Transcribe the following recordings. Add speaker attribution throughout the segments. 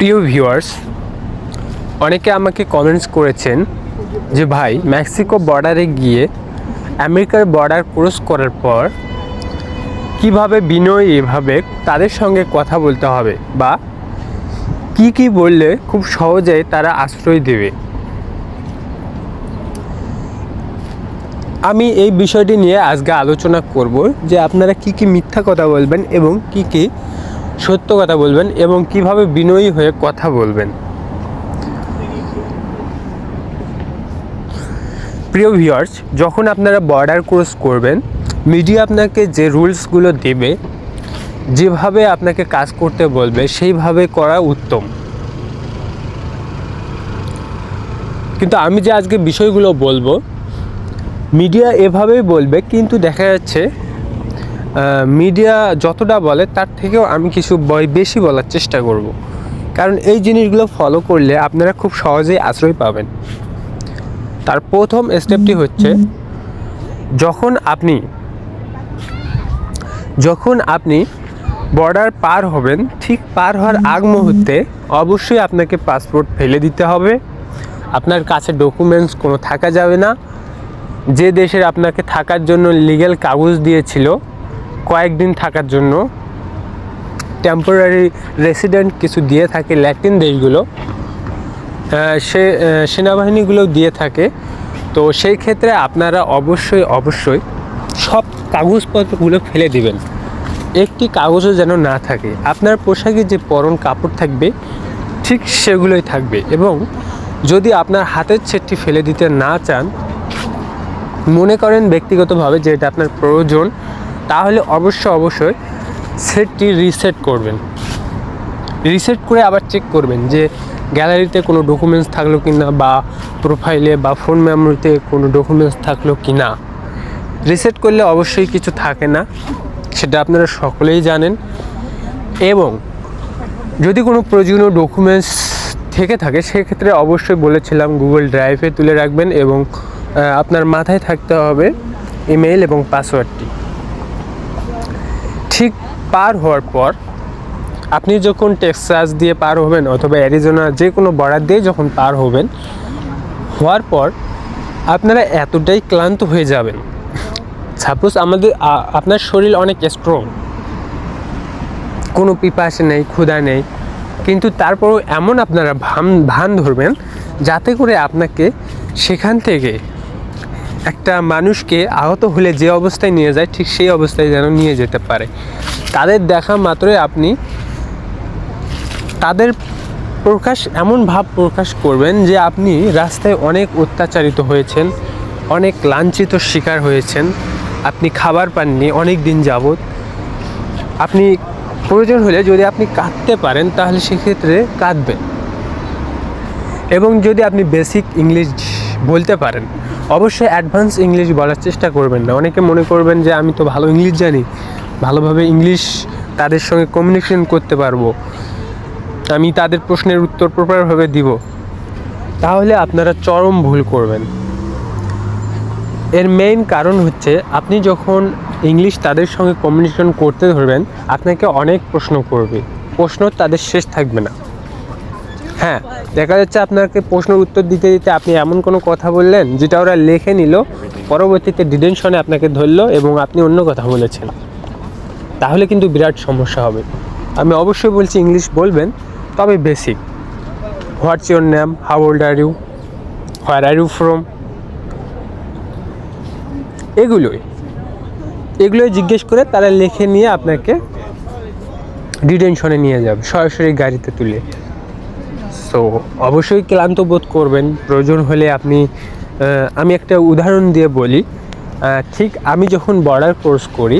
Speaker 1: প্রিয় ভিউয়ার্স অনেকে আমাকে কমেন্টস করেছেন যে, ভাই, মেক্সিকো বর্ডারে গিয়ে আমেরিকার বর্ডার ক্রস করার পর কীভাবে বিনয় এভাবে তাদের সঙ্গে কথা বলতে হবে বা কি কি বললে খুব সহজেই তারা আশ্রয় দেবে? আমি এই বিষয়টি নিয়ে আজকে আলোচনা করব যে, আপনারা কি কি মিথ্যা কথা বলবেন এবং কি কি সত্য কথা বলবেন এবং কীভাবে বিনয়ী হয়ে কথা বলবেন। প্রিয় ভিউয়ার্স যখন আপনারা বর্ডার ক্রস করবেন মিডিয়া আপনাকে যে রুলসগুলো দেবে, যেভাবে আপনাকে কাজ করতে বলবে, সেইভাবে করা উত্তম। কিন্তু আমি যে আজকে বিষয়গুলো বলব মিডিয়া এভাবেই বলবে, কিন্তু দেখা যাচ্ছে মিডিয়া যতটা বলে, তার থেকেও আমি কিছু বই- বেশি বলার চেষ্টা করব। কারণ এই জিনিসগুলো ফলো করলে আপনারা খুব সহজেই আশ্রয় পাবেন। তার প্রথম স্টেপটি হচ্ছে, যখন আপনি যখন আপনি বর্ডার পার হবেন, ঠিক পার হওয়ার আগ মুহূর্তে অবশ্যই আপনাকে পাসপোর্ট ফেলে দিতে হবে। আপনার কাছে ডকুমেন্টস কোনো থাকা যাবে না। যে দেশের আপনাকে থাকার জন্য লিগ্যাল কাগজ দিয়েছিল কয়েকদিন থাকার জন্য টেম্পোরারি রেসিডেন্ট কিছু দিয়ে থাকে ল্যাটিন দেশগুলো। সে সেনাবাহিনীগুলো দিয়ে থাকে। তো সেই ক্ষেত্রে আপনারা অবশ্যই অবশ্যই সব কাগজপত্রগুলো ফেলে দিবেন। একটি কাগজও যেন না থাকে। আপনার পোশাকে যে পরন কাপড় থাকবে, ঠিক সেগুলোই থাকবে। এবং যদি আপনার হাতের ছেটটি ফেলে দিতে না চান, মনে করেন ব্যক্তিগতভাবে যে এটা আপনার প্রয়োজন তাহলে অবশ্য অবশ্যই সেটটি রিসেট করবেন। রিসেট করে আবার চেক করবেন যে গ্যালারিতে কোনো ডকুমেন্টস থাকল কি না বা প্রোফাইলে বা ফোন মেমোরিতে কোনো ডকুমেন্টস থাকল কি না রিসেট করলে অবশ্যই কিছু থাকে না, সেটা আপনারা সকলেই জানেন। এবং যদি কোনো প্রয়োজনীয় ডকুমেন্টস থেকে থাকে, সেক্ষেত্রে অবশ্যই বলেছিলাম গুগল ড্রাইভে তুলে রাখবেন এবং আপনার মাথায় থাকতে হবে ইমেল এবং পাসওয়ার্ডটি ঠিক পার হওয়ার পর আপনি যখন টেক্সাস দিয়ে পার হবেন অথবা অ্যারিজোনা যে কোনো বর্ডার দিয়ে যখন পার হবেন, হওয়ার পর আপনারা এতটাই ক্লান্ত হয়ে যাবেন। সাপোজ আমাদের আপনার শরীর অনেক স্ট্রং কোনো পিপাসে নেই, ক্ষুধা নেই, কিন্তু তারপরও এমন আপনারা ভান ভান ধরবেন যাতে করে আপনাকে সেখান থেকে একটা মানুষকে আহত হলে যে অবস্থায় নিয়ে যায়, ঠিক সেই অবস্থায় যেন নিয়ে যেতে পারে। তাদের দেখা মাত্রই আপনি তাদের প্রকাশ, এমন ভাব প্রকাশ করবেন যে আপনি রাস্তায় অনেক অত্যাচারিত হয়েছেন, অনেক লাঞ্ছিত শিকার হয়েছেন, আপনি খাবার পাননি, অনেক দিন যাবৎ। আপনি প্রয়োজন হলে যদি আপনি কাঁদতে পারেন, তাহলে সেক্ষেত্রে কাঁদবেন। এবং যদি আপনি বেসিক ইংলিশ বলতে পারেন অবশ্যই অ্যাডভান্স ইংলিশ বলার চেষ্টা করবেন না। অনেকে মনে করবেন যে, আমি তো ভালো ইংলিশ জানি। ভালোভাবে ইংলিশ তাদের সঙ্গে কমিউনিকেশন করতে পারব। আমি তাদের প্রশ্নের উত্তর প্রপারভাবে দিব। তাহলে আপনারা চরম ভুল করবেন। এর মেইন কারণ হচ্ছে, আপনি যখন ইংলিশ তাদের সঙ্গে কমিউনিকেশন করতে ধরবেন, আপনাকে অনেক প্রশ্ন করবে। প্রশ্ন তাদের শেষ থাকবে না। হ্যাঁ দেখা যাচ্ছে আপনাকে প্রশ্নের উত্তর দিতে দিতে আপনি এমন কোনো কথা বললেন যেটা ওরা লিখে নিল, পরবর্তীতে ডিটেনশনে আপনাকে ধরলো এবং আপনি অন্য কথা বলেছেন। তাহলে কিন্তু বিরাট সমস্যা হবে। আমি অবশ্যই বলছি ইংলিশ বলবেন, তবে basic. What's your name, how old are you, where are you from? এগুলোই। এগুলোই জিজ্ঞেস করে তারা লিখে নিয়ে আপনাকে ডিটেনশনে নিয়ে যাবে, সরাসরি গাড়িতে তুলে। সো অবশ্যই ক্লান্ত বোধ করবেন। প্রয়োজন হলে আপনি আমি একটা উদাহরণ দিয়ে বলি। ঠিক আমি যখন বর্ডার কোর্স করি,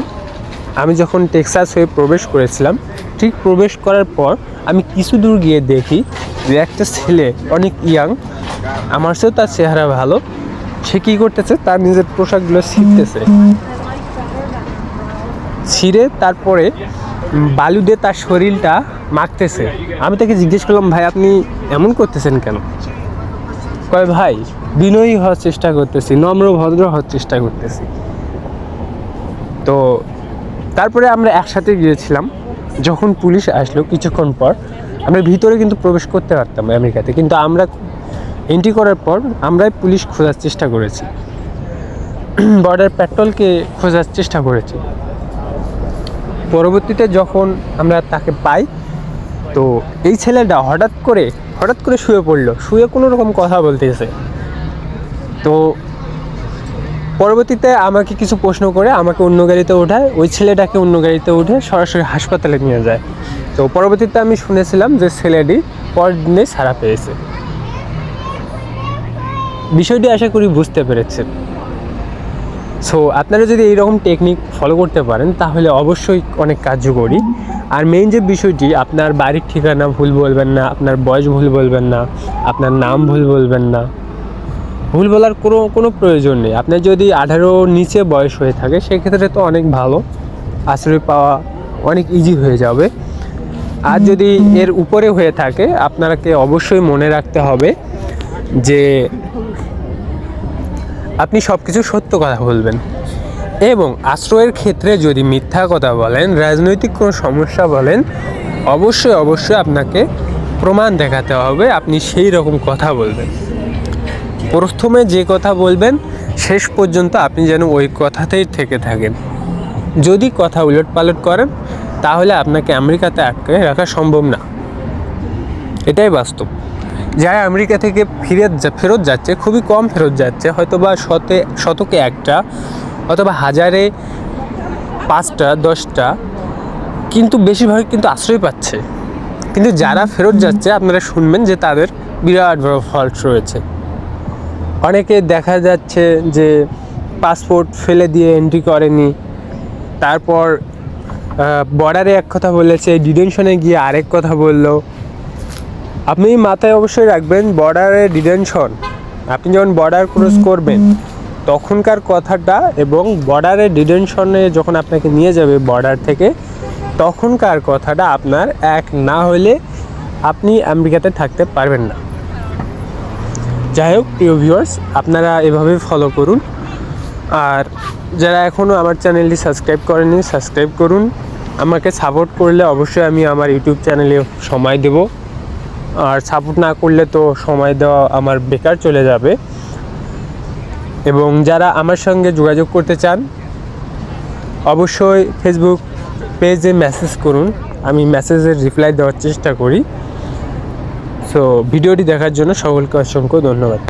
Speaker 1: আমি যখন টেক্সাস হয়ে প্রবেশ করেছিলাম, ঠিক প্রবেশ করার পর আমি কিছু দূর গিয়ে দেখি যে একটা ছেলে অনেক ইয়াং আমার চেয়েও তার চেহারা ভালো, সে কী করতেছে? তার নিজের পোশাকগুলো ছিঁড়তেছে। ছিঁড়ে তারপরে উম, বালু দিয়ে তার শরীরটা মাখতেছে। আমি তাকে জিজ্ঞেস করলাম ভাই আপনি এমন করতেছেন কেন? কয় ভাই বিনয়ী হওয়ার চেষ্টা করতেছি নম্র ভদ্র হওয়ার চেষ্টা করতেছি। তো তারপরে আমরা একসাথে গিয়েছিলাম। যখন পুলিশ আসলো কিছুক্ষণ পর আমরা ভিতরে কিন্তু প্রবেশ করতে পারতাম আমেরিকাতে। কিন্তু আমরা এন্ট্রি করার পর আমরাই পুলিশ খোঁজার চেষ্টা করেছি। বর্ডার পেট্রোলকে খোঁজার চেষ্টা করেছি। পরবর্তীতে যখন আমরা তাকে পাই, তো এই ছেলেটা হঠাৎ করে হঠাৎ করে শুয়ে পড়ল, শুয়ে কোনো রকম কথা বলতেছে। তো পরবর্তীতে আমাকে কিছু প্রশ্ন করে আমাকে অন্য গাড়িতে ওঠায় ওই ছেলেটাকে অন্য গাড়িতে উঠে সরাসরি হাসপাতালে নিয়ে যায়। তো পরবর্তীতে আমি শুনেছিলাম যে ছেলেটি পরের দিনে ছাড়া পেয়েছে। বিষয়টি আশা করি বুঝতে পেরেছেন। সো আপনারা যদি এইরকম টেকনিক ফলো করতে পারেন, তাহলে অবশ্যই অনেক কার্যকরী। আর মেইন যে বিষয়টি, আপনার বাড়ির ঠিকানা ভুল বলবেন না, আপনার বয়স ভুল বলবেন না, আপনার নাম ভুল বলবেন না, ভুল বলার কোনো কোনো প্রয়োজন নেই। আপনার যদি আঠারো নিচে বয়স হয়ে থাকে, সেক্ষেত্রে তো অনেক ভালো। আশ্রয় পাওয়া অনেক ইজি হয়ে যাবে। আর যদি এর উপরে হয়ে থাকে, আপনাকে অবশ্যই মনে রাখতে হবে যে আপনি সব কিছু সত্য কথা বলবেন। এবং আশ্রয়ের ক্ষেত্রে যদি মিথ্যা কথা বলেন, রাজনৈতিক কোনো সমস্যা বলেন, অবশ্যই অবশ্যই আপনাকে প্রমাণ দেখাতে হবে, আপনি সেই রকম কথা বলবেন। প্রথমে যে কথা বলবেন, শেষ পর্যন্ত আপনি যেন ওই কথাতেই থেকে থাকেন। যদি কথা উলট পালট করেন, তাহলে আপনাকে আমেরিকাতে আটকে রাখা সম্ভব না। এটাই বাস্তব। যারা আমেরিকা থেকে ফিরে ফেরত যাচ্ছে, খুবই কম ফেরত যাচ্ছে হয়তো বা শতে শতকে একটা, অথবা হাজারে পাঁচটা, দশটা, কিন্তু বেশিরভাগ কিন্তু আশ্রয় পাচ্ছে। কিন্তু যারা ফেরত যাচ্ছে, আপনারা শুনবেন যে তাদের বিরাট বড় ফল্ট রয়েছে। অনেকে দেখা যাচ্ছে যে পাসপোর্ট ফেলে দিয়ে এন্ট্রি করেনি, তারপর বর্ডারে এক কথা বলেছে ডিটেনশনে গিয়ে আরেক কথা বলল আপনি মাথায় অবশ্যই রাখবেন বর্ডারের ডিটেনশন আপনি যখন বর্ডার ক্রস করবেন, তখনকার কথাটা এবং বর্ডারের ডিটেনশনে যখন আপনাকে নিয়ে যাবে বর্ডার থেকে, তখনকার কথাটা আপনার এক না হলে আপনি আমেরিকাতে থাকতে পারবেন না। যাই হোক, প্রিয় ভিউয়ার্স আপনারা এভাবে ফলো করুন। আর যারা এখনও আমার চ্যানেলটি সাবস্ক্রাইব করেনি সাবস্ক্রাইব করুন। আমাকে সাপোর্ট করলে অবশ্যই আমি আমার ইউটিউব চ্যানেলে সময় দেব। আর সাপোর্ট না করলে তো সময় দেওয়া আমার বেকার চলে যাবে। এবং যারা আমার সঙ্গে যোগাযোগ করতে চান, অবশ্যই ফেসবুক পেজে মেসেজ করুন। আমি মেসেজের রিপ্লাই দেওয়ার চেষ্টা করি। সো ভিডিওটি দেখার জন্য সকলকে অসংখ্য ধন্যবাদ।